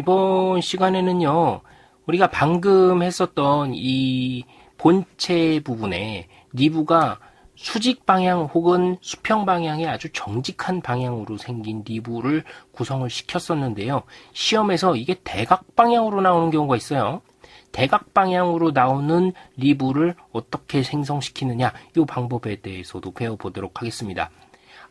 이번 시간에는요, 우리가 방금 했었던 이 본체 부분에 리브가 수직 방향 혹은 수평 방향의 아주 정직한 방향으로 생긴 리브를 구성을 시켰었는데요. 시험에서 이게 대각 방향으로 나오는 경우가 있어요. 대각 방향으로 나오는 리브를 어떻게 생성시키느냐 이 방법에 대해서도 배워보도록 하겠습니다.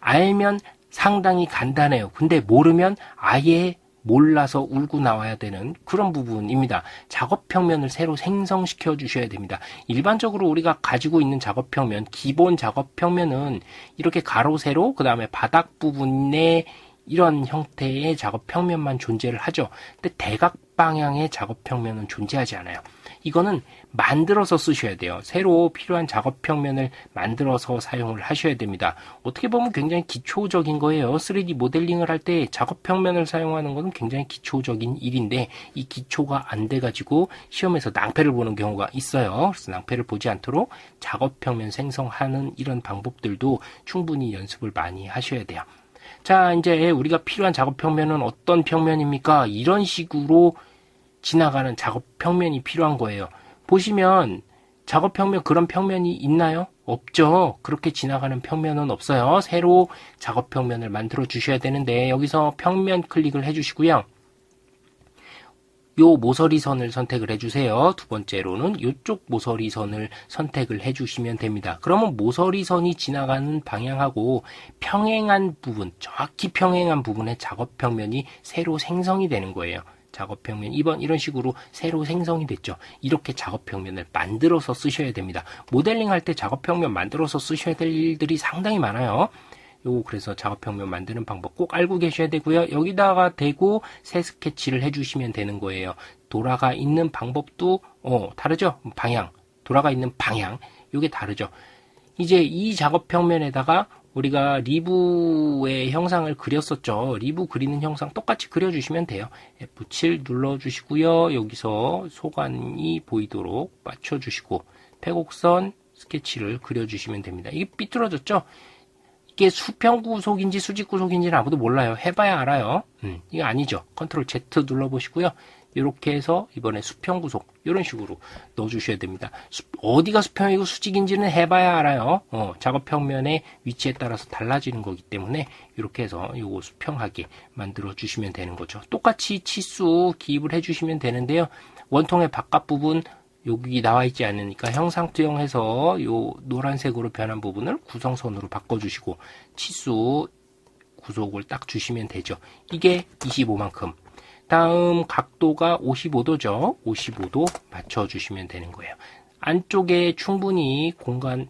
알면 상당히 간단해요. 근데 모르면 아예 몰라서 울고 나와야 되는 그런 부분입니다. 작업 평면을 새로 생성시켜 주셔야 됩니다. 일반적으로 우리가 가지고 있는 작업 평면, 기본 작업 평면은 이렇게 가로, 세로, 그 다음에 바닥 부분에 이런 형태의 작업 평면만 존재를 하죠. 근데 대각 방향의 작업 평면은 존재하지 않아요. 이거는 만들어서 쓰셔야 돼요. 새로 필요한 작업 평면을 만들어서 사용을 하셔야 됩니다. 어떻게 보면 굉장히 기초적인 거예요. 3D 모델링을 할 때 작업 평면을 사용하는 것은 굉장히 기초적인 일인데 이 기초가 안 돼 가지고 시험에서 낭패를 보는 경우가 있어요. 그래서 낭패를 보지 않도록 작업 평면 생성하는 이런 방법들도 충분히 연습을 많이 하셔야 돼요. 자, 이제 우리가 필요한 작업 평면은 어떤 평면입니까? 이런 식으로 지나가는 작업 평면이 필요한 거예요. 보시면 작업 평면 그런 평면이 있나요? 없죠. 그렇게 지나가는 평면은 없어요. 새로 작업 평면을 만들어 주셔야 되는데 여기서 평면 클릭을 해 주시고요. 요 모서리선을 선택을 해주세요. 두 번째로는 이쪽 모서리선을 선택을 해주시면 됩니다. 그러면 모서리선이 지나가는 방향하고 평행한 부분, 정확히 평행한 부분의 작업 평면이 새로 생성이 되는 거예요. 작업 평면 2번 이런 식으로 새로 생성이 됐죠. 이렇게 작업 평면을 만들어서 쓰셔야 됩니다. 모델링 할 때 작업 평면 만들어서 쓰셔야 될 일들이 상당히 많아요. 요 그래서 작업 평면 만드는 방법 꼭 알고 계셔야 되고요. 여기다가 대고 새 스케치를 해주시면 되는 거예요. 돌아가 있는 방법도 어 다르죠. 방향 돌아가 있는 방향 요게 다르죠. 이제 이 작업 평면에다가 우리가 리브의 형상을 그렸었죠. 리브 그리는 형상 똑같이 그려주시면 돼요. F7 눌러주시고요. 여기서 소관이 보이도록 맞춰주시고 패곡선 스케치를 그려주시면 됩니다. 이게 삐뚤어졌죠? 이게 수평 구속인지 수직 구속인지는 아무도 몰라요. 해봐야 알아요. 음, 이거 아니죠. 컨트롤 Z 눌러보시고요. 이렇게 해서 이번에 수평 구속 이런 식으로 넣어주셔야 됩니다. 수, 어디가 수평이고 수직인지는 해봐야 알아요. 어, 작업 평면의 위치에 따라서 달라지는 거기 때문에 이렇게 해서 이거 수평하게 만들어 주시면 되는 거죠. 똑같이 치수 기입을 해주시면 되는데요. 원통의 바깥 부분 여기 나와 있지 않으니까 형상 투영해서 요 노란색으로 변한 부분을 구성선으로 바꿔주시고 치수 구속을 딱 주시면 되죠. 이게 25만큼 다음 각도가 55도죠. 55도 맞춰주시면 되는 거예요. 안쪽에 충분히 공간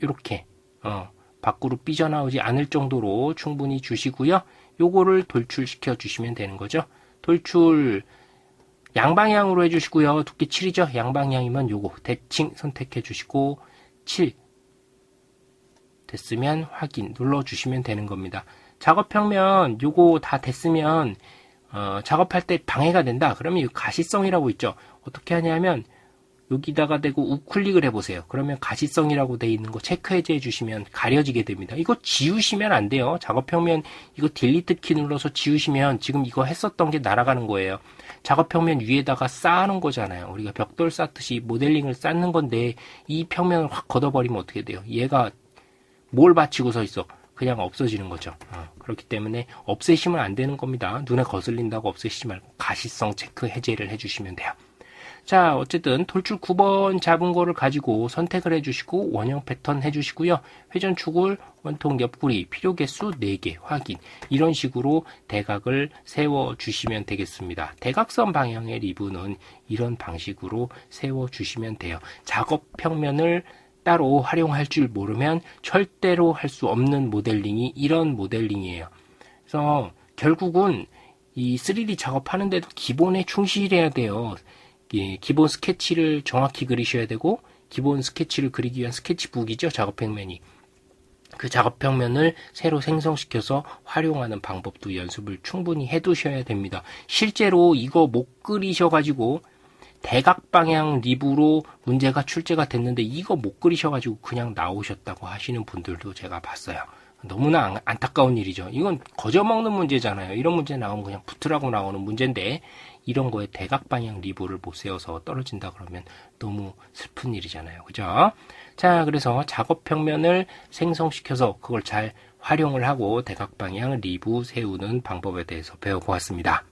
이렇게 어, 밖으로 삐져나오지 않을 정도로 충분히 주시고요. 요거를 돌출시켜 주시면 되는 거죠. 돌출 양방향으로 해주시고요. 두께 7이죠. 양방향이면 요거 대칭 선택해 주시고 7 됐으면 확인 눌러주시면 되는 겁니다. 작업평면 요거 다 됐으면 어, 작업할 때 방해가 된다. 그러면 이 가시성이라고 있죠. 어떻게 하냐면 여기다가 대고 우클릭을 해보세요. 그러면 가시성이라고 돼 있는 거 체크 해제해 주시면 가려지게 됩니다. 이거 지우시면 안 돼요. 작업평면 이거 딜리트 키 눌러서 지우시면 지금 이거 했었던 게 날아가는 거예요. 작업평면 위에다가 쌓아놓은 거잖아요. 우리가 벽돌 쌓듯이 모델링을 쌓는 건데 이 평면을 확 걷어버리면 어떻게 돼요? 얘가 뭘 받치고 서 있어? 그냥 없어지는 거죠. 어, 그렇기 때문에 없애시면 안 되는 겁니다. 눈에 거슬린다고 없애시지 말고 가시성 체크 해제를 해주시면 돼요. 자, 어쨌든 돌출 9번 잡은 거를 가지고 선택을 해주시고 원형 패턴 해주시고요. 회전축을 원통 옆구리 필요 개수 4개 확인 이런 식으로 대각을 세워 주시면 되겠습니다. 대각선 방향의 리브는 이런 방식으로 세워 주시면 돼요. 작업 평면을 따로 활용할 줄 모르면 절대로 할 수 없는 모델링이 이런 모델링이에요. 그래서 결국은 이 3D 작업하는데도 기본에 충실해야 돼요. 예, 기본 스케치를 정확히 그리셔야 되고 기본 스케치를 그리기 위한 스케치북이죠. 작업 평면이. 그 작업 평면을 새로 생성시켜서 활용하는 방법도 연습을 충분히 해두셔야 됩니다. 실제로 이거 못 그리셔가지고 대각 방향 리브로 문제가 출제가 됐는데 이거 못 그리셔가지고 그냥 나오셨다고 하시는 분들도 제가 봤어요. 너무나 안, 안타까운 일이죠. 이건 거저먹는 문제잖아요. 이런 문제 나오면 그냥 붙으라고 나오는 문제인데 이런 거에 대각 방향 리브를 못 세워서 떨어진다 그러면 너무 슬픈 일이잖아요. 그죠? 자, 그래서 작업 평면을 생성시켜서 그걸 잘 활용을 하고 대각 방향 리브 세우는 방법에 대해서 배워보았습니다.